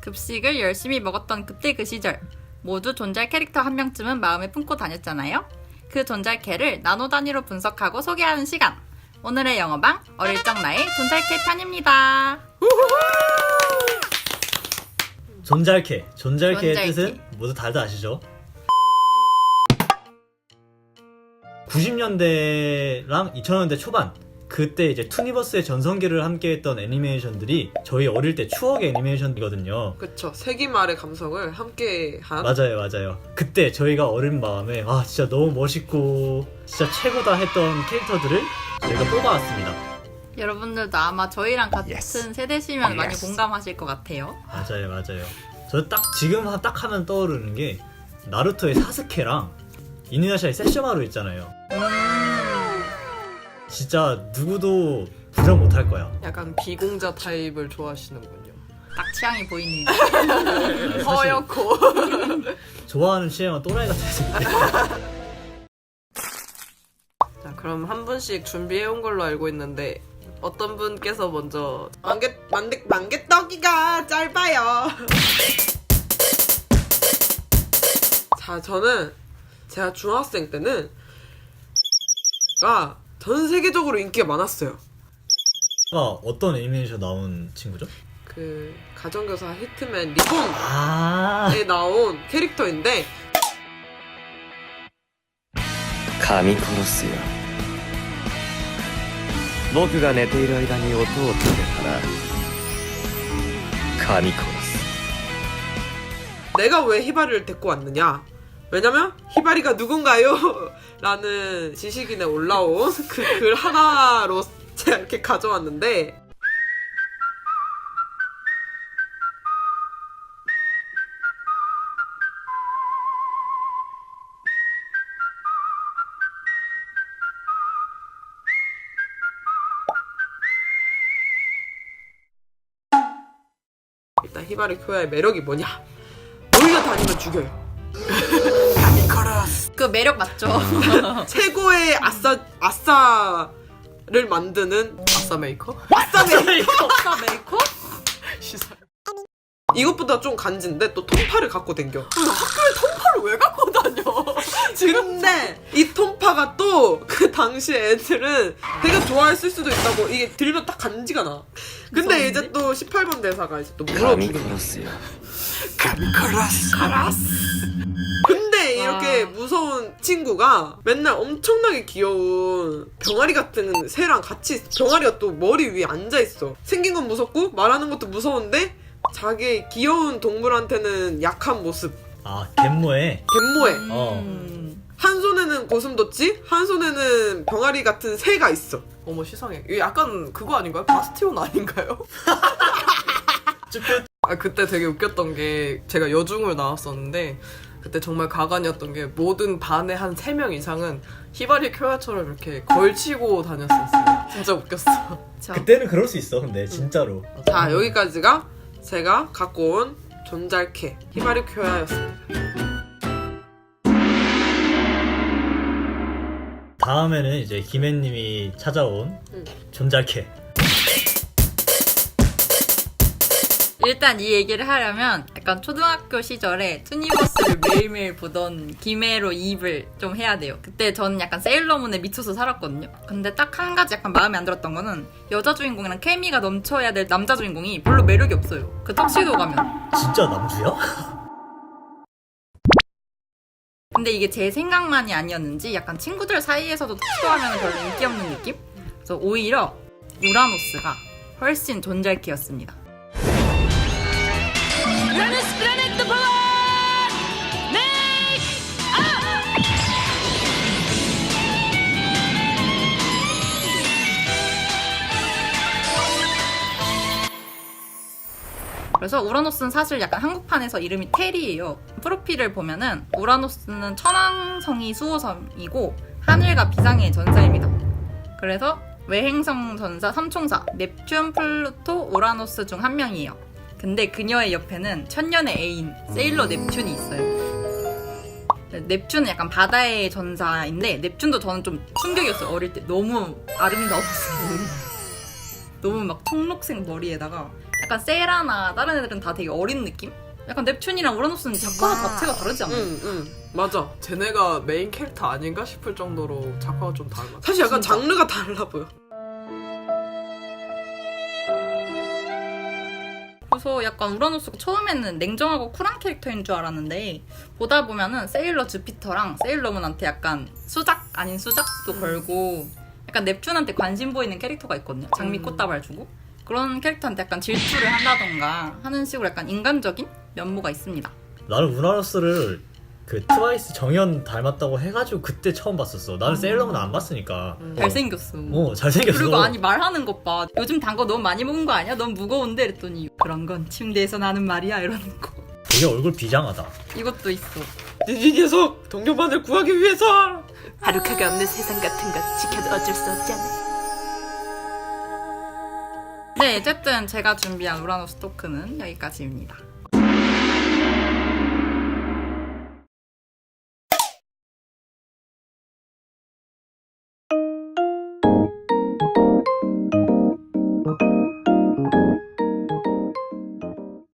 급식을 열심히 먹었던 그때 그 시절. 모두 존잘 캐릭터 한 명쯤은 마음에 품고 다녔잖아요. 그 존잘 캐를 나노 단위로 분석하고 소개하는 시간. 오늘의 영어방 어릴 적 나의 존잘 캐 편입니다. 존잘캐. 존잘캐의 존잘캐. 뜻은 모두 다들 아시죠? 90년대랑 2000년대 초반 그때 이제 투니버스의 전성기를 함께했던 애니메이션들이 저희 어릴 때 추억의 애니메이션이거든요. 그쵸. 세기말의 감성을 함께 한. 맞아요, 맞아요. 그때 저희가 어린 마음에 아 진짜 너무 멋있고 진짜 최고다 했던 캐릭터들을 저희가 뽑아왔습니다. 여러분들도 아마 저희랑 같은 Yes. 세대시면 많이 Yes. 공감하실 것 같아요. 맞아요, 맞아요. 저 딱 지금 하- 딱 하면 떠오르는 게 나루토의 사스케랑 이누야샤의 세셔마루 있잖아요. 진짜 누구도 부정 못할 거야. 약간 비공자 타입을 좋아하시는군요. 딱 취향이 보이는. 사실 허옇고. 좋아하는 취향은 또라이 같아서. 자, 그럼 한 분씩 준비해온 걸로 알고 있는데 어떤 분께서 먼저 만개 만개 만개떡이가 짧아요. 자, 저는 제가 중학생 때는 가 전 세계적으로 인기가 많았어요. 어떤 애니메이션 나온 친구죠? 그 가정교사 히트맨 리본에 아, 나온 캐릭터인데 噛み殺すよ僕が寝ている間に音を立てたら噛み殺す 내가 왜 히바리를 데리고 왔느냐? 왜냐면 히바리가 누군가요? 라는 지식인에 올라온 그 글 하나로 제가 이렇게 가져왔는데 일단 히바리 교야의 매력이 뭐냐? 몰려 다니면 죽여요. 카라스 그 매력 맞죠? 최고의 아싸 아싸를 만드는 아싸 메이커? 아싸 메이커 아싸 메이커? 시사 이것보다 좀 간지인데 또 통파를 갖고 댕겨. 나 학교에 통파를 왜 갖고 다녀? 근데 이 통파가 또 그 당시 애들은 되게 좋아했을 수도 있다고 이게 들면 딱 간지가 나. 근데 이제 또 18번 대사가 이제 또 물어주는 거였어요. 카라스 카라스 이렇게 와. 무서운 친구가 맨날 엄청나게 귀여운 병아리 같은 새랑 같이 병아리가 또 머리 위에 앉아 있어. 생긴 건 무섭고 말하는 것도 무서운데 자기 귀여운 동물한테는 약한 모습. 아 갯모에 갯모에 어. 음. 한 손에는 고슴도치, 한 손에는 병아리 같은 새가 있어. 어머 시상해. 이거 약간 그거 아닌가요? 바스티온 아닌가요? 쭈뼛 아 그때 되게 웃겼던 게 제가 여중을 나왔었는데 그때 정말 가관이었던 게 모든 반의 한 3명 이상은 히바리 쿄야처럼 이렇게 걸치고 다녔었어요. 진짜 웃겼어. 저 그때는 그럴 수 있어 근데 진짜로 자, 여기까지가 제가 갖고 온 존잘캐 히바리 쿄야였습니다. 다음에는 이제 김혜님이 찾아온 응. 존잘캐 일단 이 얘기를 하려면 약간 초등학교 시절에 투니버스를 매일매일 보던 김해로 이입을 좀 해야 돼요. 그때 저는 약간 세일러문에 미쳐서 살았거든요. 근데 딱 한 가지 약간 마음에 안 들었던 거는 여자 주인공이랑 케미가 넘쳐야 될 남자 주인공이 별로 매력이 없어요. 그 턱시도 가면. 진짜 남주야? 근데 이게 제 생각만이 아니었는지 약간 친구들 사이에서도 턱시도하면 별로 인기 없는 느낌? 그래서 오히려 우라노스가 훨씬 존잘키였습니다. 그래서 우라노스는 사실 약간 한국판에서 이름이 테리예요. 프로필을 보면은 우라노스는 천왕성이 수호성이고 하늘과 비상의 전사입니다. 그래서 외행성 전사 3총사 넵튠, 플루토, 우라노스 중 한 명이에요. 근데 그녀의 옆에는 천년의 애인 세일러 넵튠이 있어요. 넵튠은 약간 바다의 전사인데 넵튠도 저는 좀 충격이었어요. 어릴 때 너무 아름다웠어요. 너무 막 청록색 머리에다가 약간 세라나 다른 애들은 다 되게 어린 느낌? 약간 넵튠이랑 우라노스는 작화 자체가 다르지 않아요? 응, 응. 맞아. 쟤네가 메인 캐릭터 아닌가 싶을 정도로 작화가 좀 달라. 사실 약간 진짜. 장르가 달라 보여. 그래서 약간 우라노스가 처음에는 냉정하고 쿨한 캐릭터인 줄 알았는데 보다 보면은 세일러 주피터랑 세일러문한테 약간 수작 아닌 수작도 음. 걸고 약간 넵튠한테 관심 보이는 캐릭터가 있거든요. 장미 음. 꽃다발 주고 그런 캐릭터한테 약간 질투를 한다던가 하는 식으로 약간 인간적인 면모가 있습니다. 나는 우라노스를 그 트와이스 정연 닮았다고 해가지고 그때 처음 봤었어. 나는 세일러문 안 봤으니까. 음. 잘생겼어. 어 잘생겼어. 그리고 아니 말하는 것 봐. 요즘 단 거 너무 많이 먹은 거 아니야? 너무 무거운데 그랬더니 그런 건 침대에서 나는 말이야 이러는 거. 되게 얼굴 비장하다. 이것도 있어. 이 녀석 동료만을 구하기 위해서 하루카가 없는 세상 같은 것 지켜도 어쩔 수 없잖아. 네, 어쨌든 제가 준비한 우라노스 토크는 여기까지입니다.